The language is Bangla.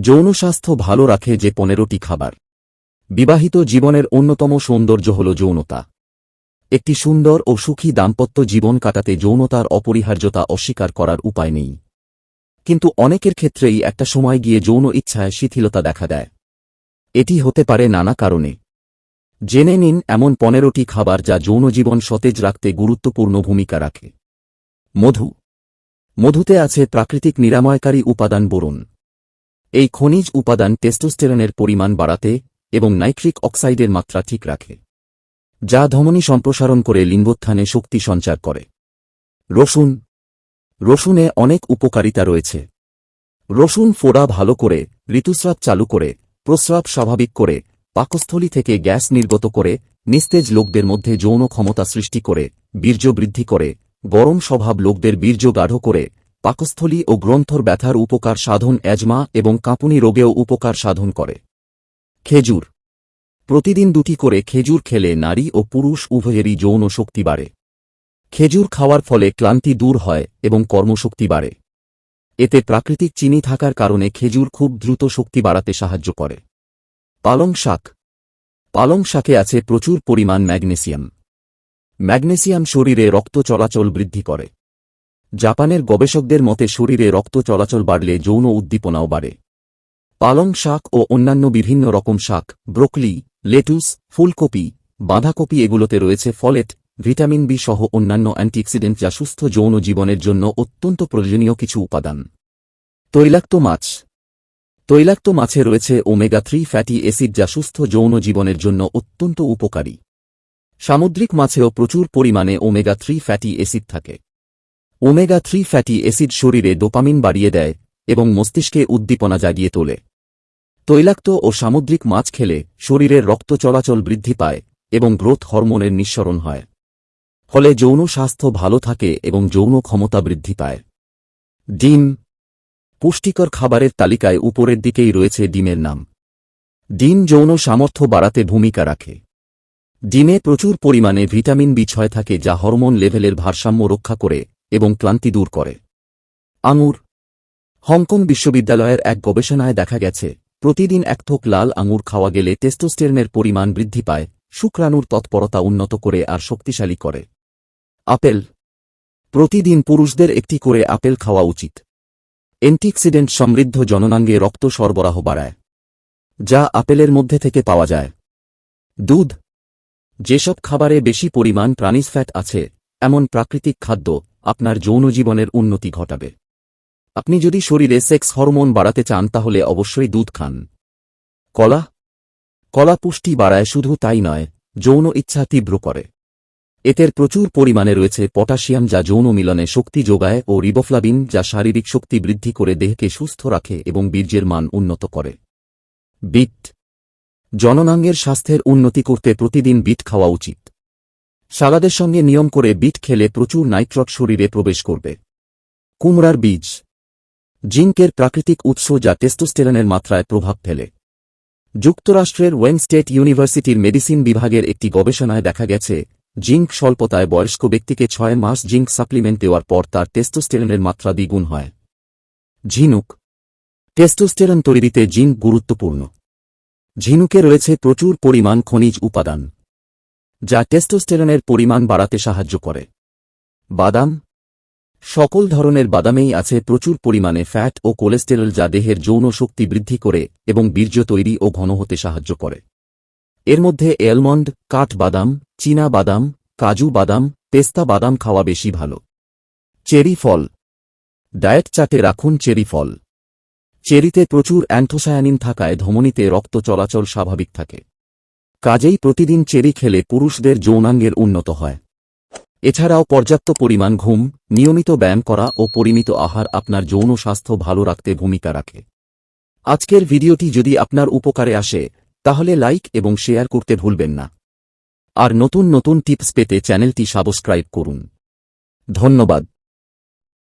যৌন স্বাস্থ্য ভালো রাখে যে পনেরোটি খাবার। বিবাহিত জীবনের অন্যতম সৌন্দর্য হল যৌনতা। একটি সুন্দর ও সুখী দাম্পত্য জীবন কাটাতে যৌনতার অপরিহার্যতা অস্বীকার করার উপায় নেই। কিন্তু অনেকের ক্ষেত্রেই একটা সময় গিয়ে যৌন ইচ্ছায় শিথিলতা দেখা দেয়। এটি হতে পারে নানা কারণে। জেনে নিন এমন পনেরোটি খাবার যা যৌন জীবন সতেজ রাখতে গুরুত্বপূর্ণ ভূমিকা রাখে। মধু। মধুতে আছে প্রাকৃতিক নিরাময়কারী উপাদান বোরন। এই খনিজ উপাদান টেস্টোস্টেরনের পরিমাণ বাড়াতে এবং নাইট্রিক অক্সাইডের মাত্রা ঠিক রাখে, যা ধমনী সম্প্রসারণ করে লিঙ্গোত্থানে শক্তি সঞ্চার করে। রসুন। রসুনে অনেক উপকারিতা রয়েছে। রসুন ফোড়া ভালো করে, ঋতুস্রাব চালু করে, প্রস্রাব স্বাভাবিক করে, পাকস্থলী থেকে গ্যাস নির্গত করে, নিস্তেজ লোকদের মধ্যে যৌন ক্ষমতা সৃষ্টি করে, বীর্য বৃদ্ধি করে, গরম স্বভাব লোকদের বীর্য গাঢ় করে পাকস্থলী ও গ্রন্থর ব্যথার উপকার সাধন অ্যাজমা এবং কাঁপুনি রোগেও উপকার সাধন করে। খেজুর। প্রতিদিন দুটি করে খেজুর খেলে নারী ও পুরুষ উভয়েরই যৌন শক্তি বাড়ে। খেজুর খাওয়ার ফলে ক্লান্তি দূর হয় এবং কর্মশক্তি বাড়ে। এতে প্রাকৃতিক চিনি থাকার কারণে খেজুর খুব দ্রুত শক্তি বাড়াতে সাহায্য করে। পালং শাক। পালং শাকে আছে প্রচুর পরিমাণ ম্যাগনেসিয়াম। ম্যাগনেসিয়াম শরীরে রক্ত চলাচল বৃদ্ধি করে। জাপানের গবেষকদের মতে শরীরে রক্ত চলাচল বাড়লে যৌন উদ্দীপনাও বাড়ে। পালং শাক ও অন্যান্য বিভিন্ন রকম শাক, ব্রোকলি, লেটুস, ফুলকপি, বাঁধাকপি এগুলোতে রয়েছে ফলেট, ভিটামিন বি সহ অন্যান্য অ্যান্টিঅক্সিডেন্ট যা সুস্থ যৌন জীবনের জন্য অত্যন্ত প্রয়োজনীয় কিছু উপাদান। তৈলাক্ত মাছ। তৈলাক্ত মাছে রয়েছে ওমেগা থ্রি ফ্যাটি অ্যাসিড যা সুস্থ যৌন জীবনের জন্য অত্যন্ত উপকারী। সামুদ্রিক মাছেও প্রচুর পরিমাণে ওমেগা থ্রি ফ্যাটি অ্যাসিড থাকে। ওমেগা থ্রি ফ্যাটি অ্যাসিড শরীরে ডোপামিন বাড়িয়ে দেয় এবং মস্তিষ্কে উদ্দীপনা জাগিয়ে তোলে। তৈলাক্ত ও সামুদ্রিক মাছ খেলে শরীরের রক্ত চলাচল বৃদ্ধি পায় এবং গ্রোথ হরমোনের নিঃসরণ হয়। ফলে যৌন স্বাস্থ্য ভালো থাকে এবং যৌন ক্ষমতা বৃদ্ধি পায়। ডিম পুষ্টিকর খাবারের তালিকায় উপরের দিকেই রয়েছে ডিমের নাম। ডিম যৌন সামর্থ্য বাড়াতে ভূমিকা রাখে। ডিমে প্রচুর পরিমাণে ভিটামিন বি ছয় থাকে যা হরমোন লেভেলের ভারসাম্য রক্ষা করে এবং ক্লান্তি দূর করে। আঙুর। হংকং বিশ্ববিদ্যালয়ের এক গবেষণায় দেখা গেছে, প্রতিদিন এক থোক লাল আঙুর খাওয়া গেলে টেস্টোস্টেরনের পরিমাণ বৃদ্ধি পায়, শুক্রাণুর তৎপরতা উন্নত করে আর শক্তিশালী করে। আপেল। প্রতিদিন পুরুষদের একটি করে আপেল খাওয়া উচিত। অ্যান্টিঅক্সিডেন্ট সমৃদ্ধ জননাঙ্গে রক্ত সরবরাহ বাড়ায়, যা আপেলের মধ্যে থেকে পাওয়া যায়। দুধ। যেসব খাবারে বেশি পরিমাণ প্রাণিজ ফ্যাট আছে এমন প্রাকৃতিক খাদ্য আপনার যৌন জীবনের উন্নতি ঘটাবে। আপনি যদি শরীরে সেক্স হরমোন বাড়াতে চান তাহলে অবশ্যই দুধ খান। কলা? কলা পুষ্টি বাড়ায় শুধু তাই নয়, যৌন ইচ্ছা তীব্র করে। এতের প্রচুর পরিমাণে রয়েছে পটাশিয়াম যা যৌন মিলনে শক্তি যোগায় ও রিবোফ্লাবিন যা শারীরিক শক্তি বৃদ্ধি করে দেহকে সুস্থ রাখে এবং বীর্যের মান উন্নত করে। বিট? জননাঙ্গের স্বাস্থ্যের উন্নতি করতে প্রতিদিন বিট খাওয়া উচিত। সালাদের সঙ্গে নিয়ম করে বিট খেলে প্রচুর নাইট্রট শরীরে প্রবেশ করবে। কুমড়ার বীজ। জিঙ্কের প্রাকৃতিক উৎস যা টেস্টোস্টেরনের মাত্রায় প্রভাব ফেলে। যুক্তরাষ্ট্রের ওয়েন স্টেট ইউনিভার্সিটির মেডিসিন বিভাগের একটি গবেষণায় দেখা গেছে, জিঙ্ক স্বল্পতায় বয়স্ক ব্যক্তিকে ছয় মাস জিঙ্ক সাপ্লিমেন্ট দেওয়ার পর তার টেস্টোস্টেরনের মাত্রা দ্বিগুণ হয়। ঝিনুক। টেস্টোস্টেরন তৈরিতে জিঙ্ক গুরুত্বপূর্ণ। ঝিনুকে রয়েছে প্রচুর পরিমাণ খনিজ উপাদান। যা টেস্টোস্টেরনের পরিমাণ বাড়াতে সাহায্য করে। বাদাম। সকল ধরনের বাদামেই আছে প্রচুর পরিমাণে ফ্যাট ও কোলেস্টেরল যা দেহের যৌন শক্তি বৃদ্ধি করে এবং বীর্য তৈরি ও ঘন হতে সাহায্য করে। এর মধ্যে এলমন্ড কাঠ বাদাম চীনা বাদাম, কাজু বাদাম, পেস্তা বাদাম খাওয়া বেশি ভালো। চেরি ফল। ডায়েট চাটে রাখুন চেরি ফল। চেরিতে প্রচুর অ্যান্থোসায়ানিন থাকায় ধমনীতে রক্ত চলাচল স্বাভাবিক থাকে। কাজেই প্রতিদিন চেরি খেলে পুরুষদের যৌনাঙ্গের উন্নত হয়। এছাড়াও পর্যাপ্ত পরিমাণ ঘুম, নিয়মিত ব্যায়াম করা ও পরিমিত আহার আপনার যৌন স্বাস্থ্য ভালো রাখতে ভূমিকা রাখে। আজকের ভিডিওটি যদি আপনার উপকারে আসে, তাহলে লাইক এবং শেয়ার করতে ভুলবেন না। আর নতুন নতুন টিপস পেতে চ্যানেলটি সাবস্ক্রাইব করুন। ধন্যবাদ।